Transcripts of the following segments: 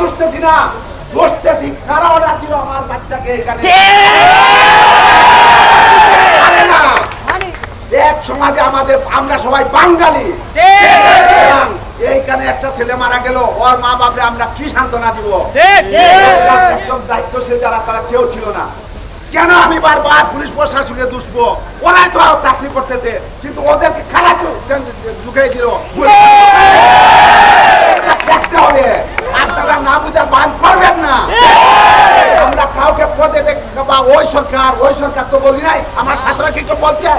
দুষতেছি না। দুষতেছি কারা অর্ডার দিল আমার বাচ্চাকে এখানে এক সমাজে আমাদের আমরা সবাই বাঙালি। এইখানে একটা ছেলে মারা গেল ওর মা বাপরে আমরা কি সান্ত্বনা দিব? একদম দায়িত্বশীল যারা তারা কেউ ছিল না। কেন আমি বারবার পুলিশ প্রশাসনকে দুষবো? ওরাই তো চাকরি করতেছে কিন্তু ওদেরকে খারাপ ঢুকিয়ে দিল? ওই সরকার ওই সরকার তো বলি নাই আমার ছাত্ররা কি বলছে?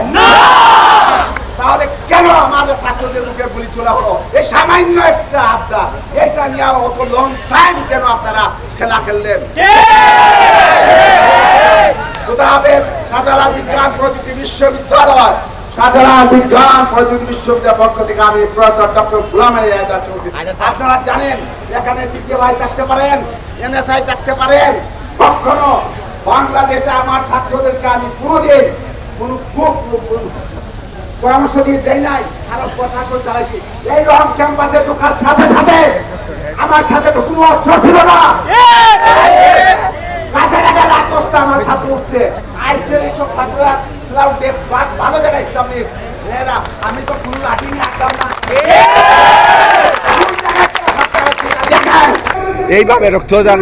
তাহলে কেন আমাদের ছাত্রদের মুখে গুলি চলা হলো? এই সামান্য একটা আবদা এটা নিয়ে অত লং টাইম কেন আপনারা খেলা খেললেন? বিজ্ঞান প্রযুক্তি বিশ্ববিদ্যালয়। বিজ্ঞান প্রযুক্তি বিশ্ববিদ্যালয়ের পক্ষ থেকে আমি প্রফেসর ডক্টর গুলাম চৌধুরী। আপনারা জানেন এখানে ডিজিএফআই থাকতে পারেন এনএসআই থাকতে পারেন কখনো আমার ছাত্রদেরকে আমি কোনো খুব পরামর্শ দিয়ে দেয় নাই প্রশাসন আমার ছাত্ররা আমি তো কোনো না। এইভাবে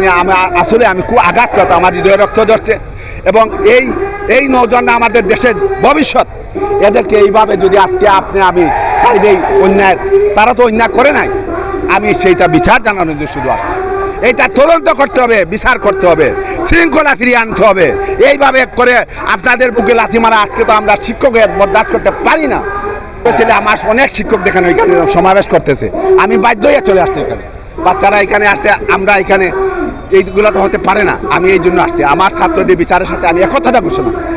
নিয়ে আমি আসলে আমি খুব আঘাত করতো আমার হৃদয়ে রক্ত ধরছে। এবং এই এই নৌজনরা আমাদের দেশের ভবিষ্যৎ। এদেরকে এইভাবে যদি আজকে আপনি, আমি ছাড়ি দেই অন্যায়, তারা তো অন্যায় করে নাই। আমি সেইটা বিচার জানানোর জন্য শুধু আসছি। এইটা তদন্ত করতে হবে, বিচার করতে হবে, শৃঙ্খলা ফিরিয়ে আনতে হবে। এইভাবে করে আপনাদের বুকে লাথি মারা আজকে তো আমরা শিক্ষকের বরদাস্ত করতে পারি না। ছেলে আমার অনেক শিক্ষক দেখানো এখানে সমাবেশ করতেছে। আমি বাধ্য হয়ে চলে আসছি এখানে। বাচ্চারা এখানে আসছে আমরা এখানে এইগুলো তো হতে পারে না। আমি এই জন্য আসছি। আমার ছাত্রদের বিচারের সাথে আমি একথাটা ঘোষণা করছি।